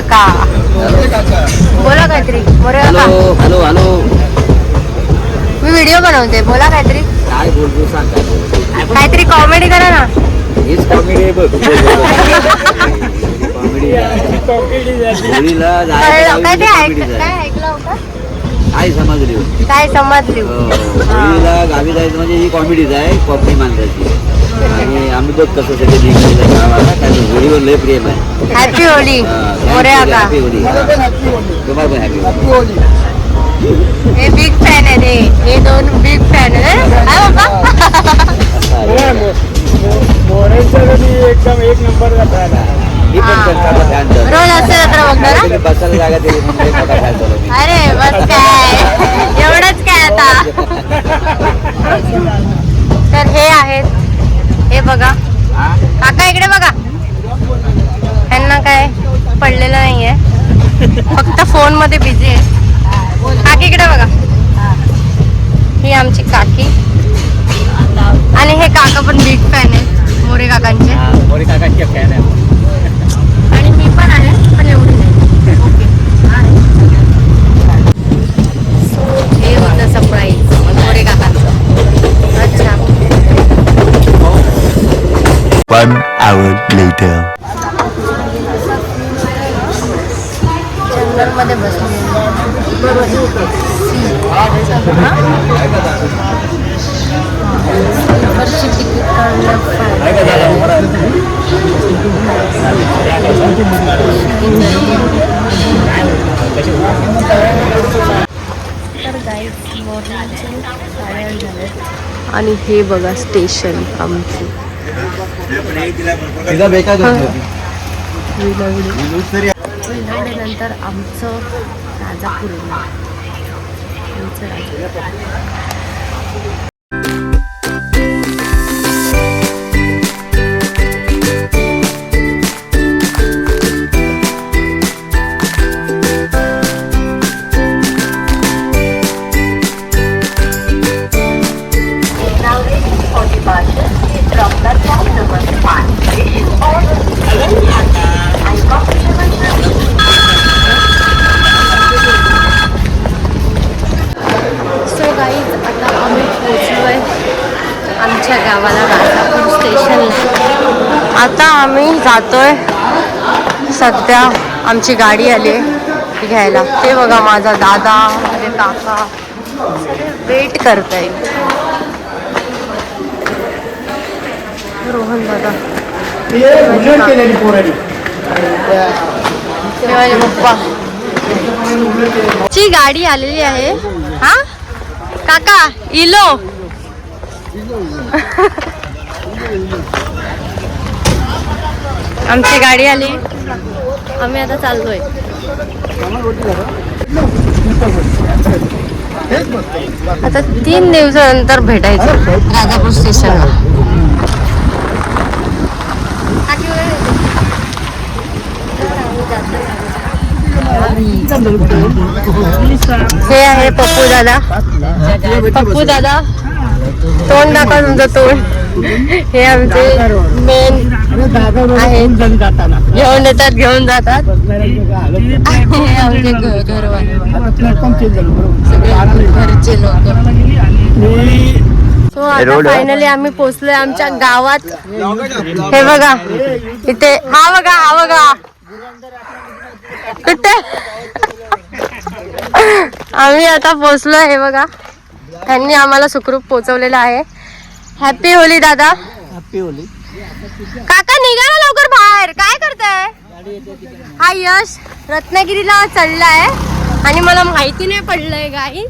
काका. बोला काहीतरी. मोरे काका हॅलो हॅलो हॅलो. मी व्हिडिओ बनवते. बोला काहीतरी. काय बोलतो सांग काय बोलतो? काहीतरी कॉमेडी करा ना. हेच कॉमेडी आहे बघ. कॉमेडी होळीला कळलं. काय ते ऐक कॉमेडी काय ऐकलं होतं? काय समजली होती? काय समजली? हो, होळीला गावी जायचं म्हणजे ही कॉमेडीच आहे कॉमेडी माणसाची. आणि आम्ही बघ कसं सगळे गावाला. होळीवर लय प्रेम आहे. हॅपी होली हा, मोरे happy काका होळी हा. तुम्हाला पण हॅपी हे बिग फॅन आहे ते हे दोन बिग फॅन आहे हाय बाबा एकदम एक नंबर झाला मी पण करताना फॅन रोज असते जत्रा बघणार ना? बसायला जागा दिली म्हणजे मोठा फॅन झालो मी अरे बस काय मोरे काकांचे मोरी काकांचे फॅन आहे आणि मी पण आहे पण एवढी नाही. So, हे होतं सरप्राईज मोरे काकांचं. अच्छा. One hour later. जंगलमध्ये बसले तिकीट तर गाईड मॉर्निंगचे आणि हे बघा स्टेशन आमचं. आमचं राजापूर आमचं राजापूर. स्टेशनला आता आम्ही जातोय. सध्या आमची गाडी आली आहे घ्यायला. ते बघा माझा दादा माझे काका. सगळे वेट करत आहे रोहन दादा. माझे पप्पा ची गाडी आलेली आहे. हा? काका इलो. आमची गाडी आली. आम्ही आता चाललोय. आता तीन दिवसानंतर भेटायचं. राजापूर स्टेशनला. हे आहे पप्पू दादा पप्पू दादा तोंड दाखवा तुमचं तोंड. हे आमचे मेन आहेत. घेऊन येतात घेऊन जातात. हे आमचे घ- घरवाले. सगळे घरचे लोक. सो आता फायनली आम्ही पोचलोय आमच्या गावात. हे बघा इथे हा बघा हा बघा. कुठे? आम्ही आता पोचलो हे बघा. त्यांनी आम्हाला सुखरूप पोचवलेलं आहे. हॅपी होली दादा. हॅपी होली काका निघा ना लवकर बाहेर. काय करताय? हा यश रत्नागिरीला चढलाय आणि मला माहिती नाही पडलंय गाई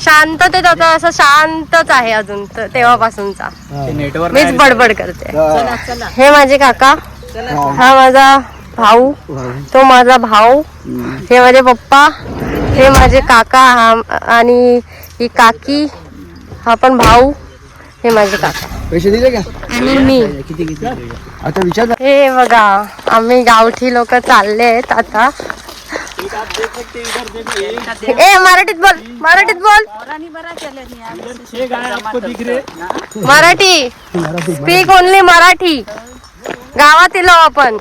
शांततेत होता असं शांतच आहे अजून त- तेव्हापासूनचा. नेटवर्क मीच बडबड करते. हे. माझे काका. हा. माझा भाऊ. तो माझा भाऊ. हे माझे पप्पा. हे माझे काका. हा आणि ही काकी. हा पण भाऊ हे माझे काका. पैसे दिले का? आणि मी. किती किती आता विचार हे बघा आम्ही गावठी लोक चालले आहेत आता. ए मराठीत बोल मराठीत बोल. मराठी. Speak only Marathi. गावातील आहो आपण.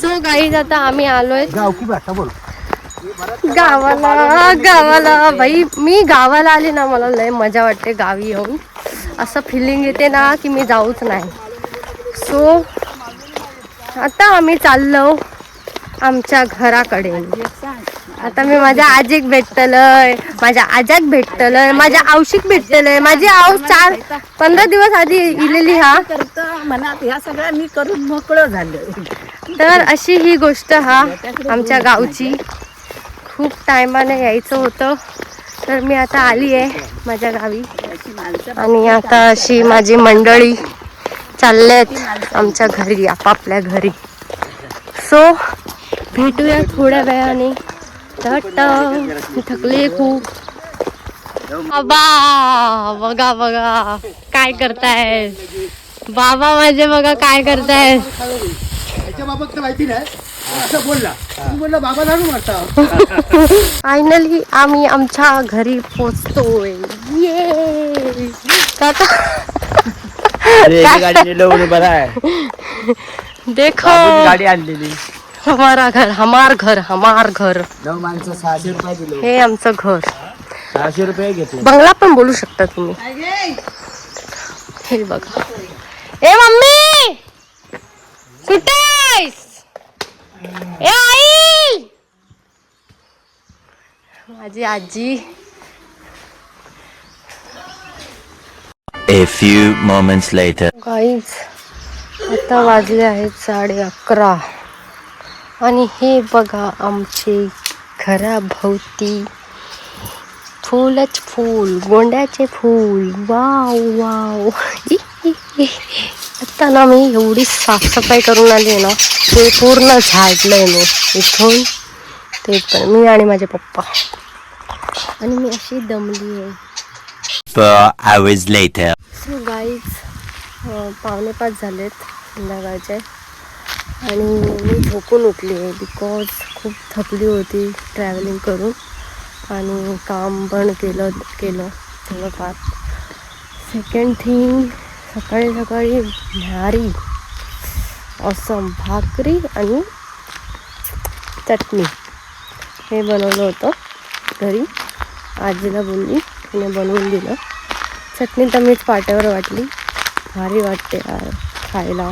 सो गाईज आता आम्ही आलोय. गावकी भाषा बोल. गावाला गावाला. बाई मी गावाला आले ना मला लय मजा वाटते गावी येऊन. असं फिलिंग येते ना की मी जाऊच नाही. सो आता आम्ही चाललो आमच्या घराकडे. आता मी माझ्या आजीक भेटतलय माझ्या आजाक भेटतलय माझ्या औशिक भेटतलय. माझी आऊस चार पंधरा दिवस आधी इलेली हा. मनात ह्या सगळ्या मी करून मोकळं झालं. तर अशी ही गोष्ट हा आमच्या गावची. खूप टायमाने यायचं होतं. तर मी आता आली आहे माझ्या गावी. आणि आता अशी माझी मंडळी चाललेत आमच्या घरी आपापल्या घरी. सो भेटूया थोड्या वेळाने. टाटा. थकली थकले खूप. बाबा बघा बघा. काय करताय बाबा माझे बघा काय करताय बाबत माहिती नाही. असं बोलला. बोलला बाबा मारता. फायनली आम्ही आमच्या घरी पोचतोय. ये काका. गाडी नेलं म्हणून बरं आहे देखो. गाडी आणलेली. हमारा घर हमार घर हमार घर. माणसं सहाशे रुपये दिले. हे आमचं घर. सहाशे रुपये घेतले. बंगला पण बोलू शकता तुम्ही. हे बघा. ए मम्मी! कुठे? आहेस? ए आई! माझी आजी. A few moments later. Guys आता वाजले आहेत साडे अकरा. आणि हे बघा आमचे घराभोवती फुलच फूल गोंड्याचे फूल. Wow wow. आता ना मी एवढी साफसफाई करून आली आहे ना. ते पूर्ण झाडलंय मी इथून. ते पण मी आणि माझे पप्पा. आणि मी अशी दमली आहे. Four hours later. So guys पावणे पाच झालेत संध्याकाळचे. आणि मी झोपून उठली आहे बिकॉज खूप थकली होती ट्रॅव्हलिंग करून. आणि काम पण केलं केलं थोडंफार. सेकंड थिंग सकाळी सकाळी न्याहारी असम भाकरी आणि चटणी. हे बनवलं होतं घरी. आजीला बोलली तिने बनवून दिलं. चटणी तर मीच पाट्यावर वाटली. भारी वाटते यार खायला.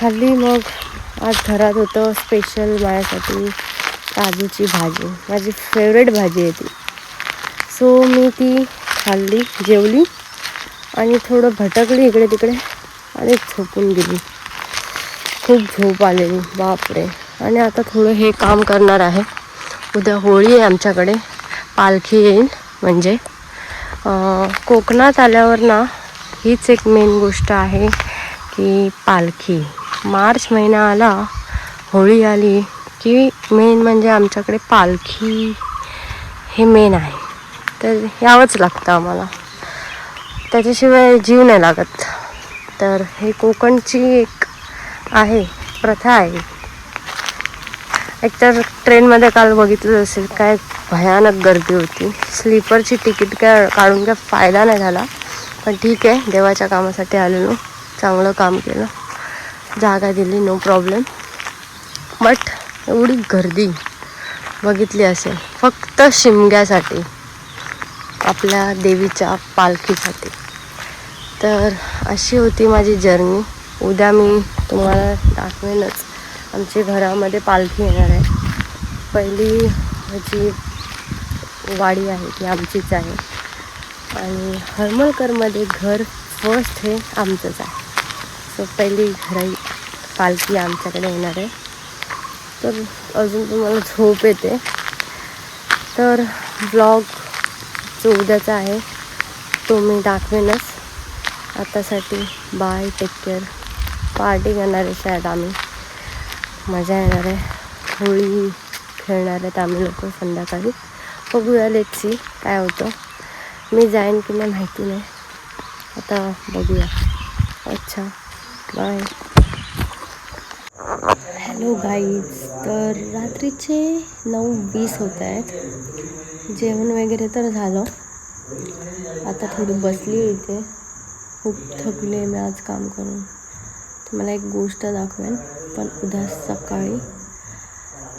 खाल्ली मग आज घरात होतं स्पेशल माझ्यासाठी काजूची भाजी. माझी फेवरेट भाजी आहे ती. सो मी ती खाल्ली जेवली आणि थोडं भटकली इकडे तिकडे आणि झोपून गेली. खूप झोप आलेली बापरे. आणि आता थोडं हे काम करणार आहे. उद्या होळी आहे आमच्याकडे. पालखी येईल. म्हणजे कोकणात आल्यावर ना हीच एक मेन गोष्ट आहे की पालखी. मार्च महिना आला होळी आली की मेन म्हणजे आमच्याकडे पालखी हे मेन आहे. तर यावंच लागतं आम्हाला. त्याच्याशिवाय जीव नाही लागत. तर हे कोकणची एक आहे. प्रथा आहे. एकतर ट्रेनमध्ये काल बघितलं असेल काय भयानक गर्दी होती. स्लीपरची तिकीट काय काढून काय फायदा नाही झाला. पण ठीक आहे देवाच्या कामासाठी आलेलो. चांगलं काम केलं. जागा दिली नो प्रॉब्लेम बट एवढी गर्दी बघितली असेल फक्त शिमग्यासाठी आपल्या देवीच्या पालखीसाठी. तर अशी होती माझी जर्नी उद्या मी तुम्हाला दाखवेनच. आमच्या घरामध्ये पालखी येणार आहे. पहिली जी वाडी आहे ती आमचीच आहे. आणि हरमलकरमध्ये घर फर्स्ट हे आमचंच आहे. सो पहिली घराई पालखी आमच्याकडे येणार आहे. तर अजून तुम्हाला झोप येते. तर ब्लॉग जो उद्याचा आहे तो मी दाखवेनच. आतासाठी बाय टेक केअर पार्टी करणार आहे शाळेत आम्ही. मजा येणार आहे. होळी खेळणार आहेत आम्ही लोक संध्याकाळी. बघूया लेटसी काय होतं. मी जाईन की नाही माहिती नाही. आता बघूया. अच्छा बाय हॅलो गाईज तर रात्रीचे नऊ वीस होत आहेत. जेवण वगैरे तर झालं. आता थोडी बसली आहे इथे. खूप थकले मी आज काम करून. तुम्हाला एक गोष्ट दाखवेन पण उद्या सकाळी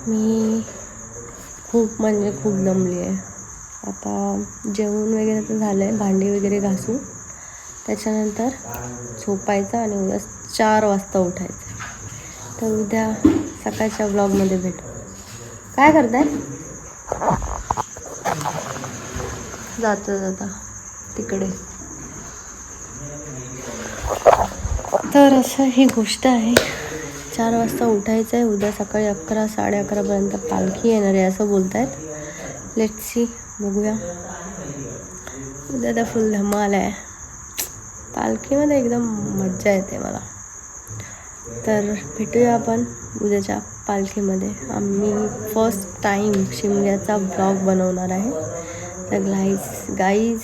मी खूप म्हणजे खूप दमली आहे आता जेवण वगैरे तर झालं आहे भांडी वगैरे घासू त्याच्यानंतर झोपायचं आणि उद्या चार वाजता उठायचं. तर उद्या सकाळच्या ब्लॉगमध्ये भेटू. काय करताय? जाता जाता तिकडे. तर असं ही गोष्ट आहे. चार वाजता उठायचं आहे. उद्या सकाळी अकरा साडे अकरापर्यंत पालखी येणार आहे असं बोलत आहेत लेट सी बघूया. उद्या तर फुल धमाल आहे. पालखीमध्ये एकदम मज्जा येते मला. तर भेटूया आपण उद्याच्या पालखीमध्ये. आम्ही फर्स्ट टाईम शिमग्याचा ब्लॉग बनवणार आहे. तर ग्लाईज गाईज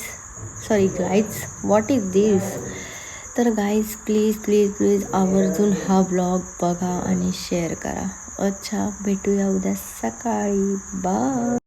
सॉरी ग्लाईज व्हॉट इज दिस तर गाईज प्लीज प्लीज प्लीज आवर्जून हा ब्लॉग बघा आणि शेअर करा. अच्छा भेटूया उद्या सकाळी. बाय